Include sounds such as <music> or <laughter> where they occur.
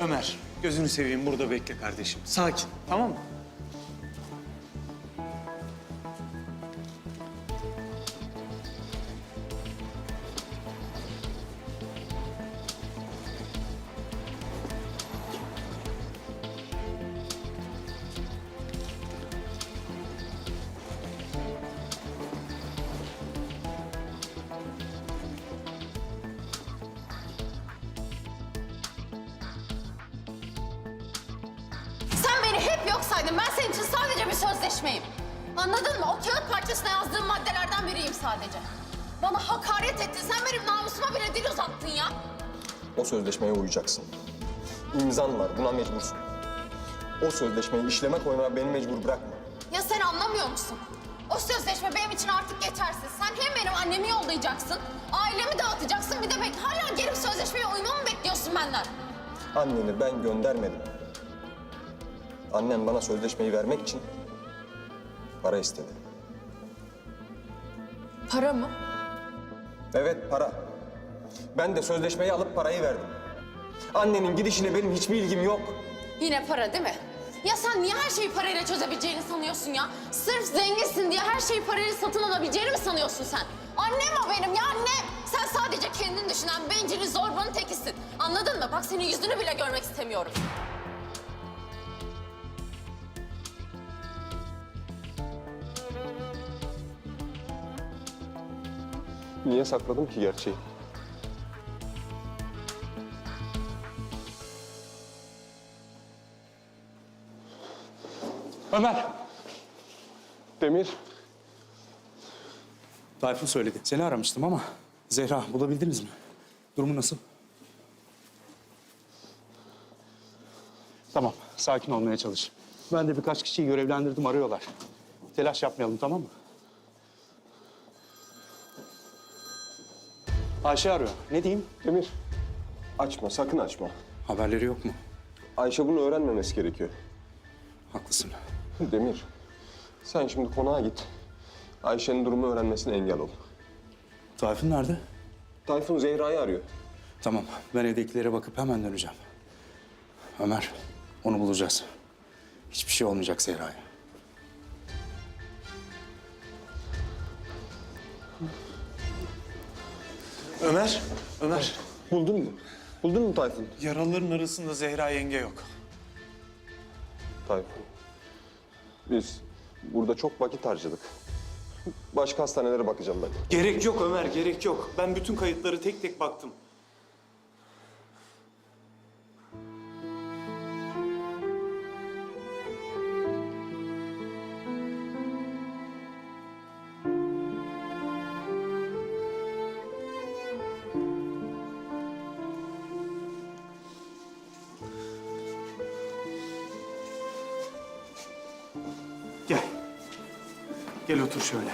Ömer, gözünü seveyim burada bekle kardeşim. Sakin, tamam mı? Hep yok saydın. Ben senin için sadece bir sözleşmeyim. Anladın mı? O kağıt parçasına yazdığım maddelerden biriyim sadece. Bana hakaret ettin. Sen benim namusuma bile dil uzattın ya. O sözleşmeye uyacaksın. İmzan var, buna mecbursun. O sözleşmeyi işleme koymaya beni mecbur bırakma. Ya sen anlamıyor musun? O sözleşme benim için artık geçersiz. Sen hem benim annemi yollayacaksın, ailemi dağıtacaksın. Bir de bek hala gelip sözleşmeye uymamı bekliyorsun benden. Anneni ben göndermedim. Annem bana sözleşmeyi vermek için para istedi. Para mı? Evet, para. Ben de sözleşmeyi alıp parayı verdim. Annenin gidişine benim hiçbir ilgim yok. Yine para değil mi? Ya sen niye her şeyi parayla çözebileceğini sanıyorsun ya? Sırf zenginsin diye her şeyi parayla satın alabileceğini mi sanıyorsun sen? Annem o benim ya annem. Sen sadece kendini düşünen bencili zorbanın tekisin. Anladın mı? Bak senin yüzünü bile görmek istemiyorum. Niye sakladım ki gerçeği? Ömer! Demir, Tayfun söyledi. Seni aramıştım ama Zehra bulabildiniz mi? Durumu nasıl? Tamam, sakin olmaya çalış. Ben de birkaç kişiyi görevlendirdim, arıyorlar. Telaş yapmayalım, tamam mı? Ayşe arıyor. Ne diyeyim? Demir. Açma, sakın açma. Haberleri yok mu? Ayşe bunu öğrenmemesi gerekiyor. Haklısın. <laughs> Demir, sen şimdi konağa git. Ayşe'nin durumu öğrenmesine engel ol. Tayfun nerede? Tayfun Zehra'yı arıyor. Tamam, ben evdekilere bakıp hemen döneceğim. Ömer, onu bulacağız. Hiçbir şey olmayacak Zehra'ya. Ömer, Ömer. Buldun mu? Buldun mu Tayfun? Yaralıların arasında Zehra yenge yok. Tayfun. Biz burada çok vakit harcadık. Başka hastanelere bakacağım ben. Gerek yok Ömer, gerek yok. Ben bütün kayıtları tek tek baktım. Gel otur şöyle.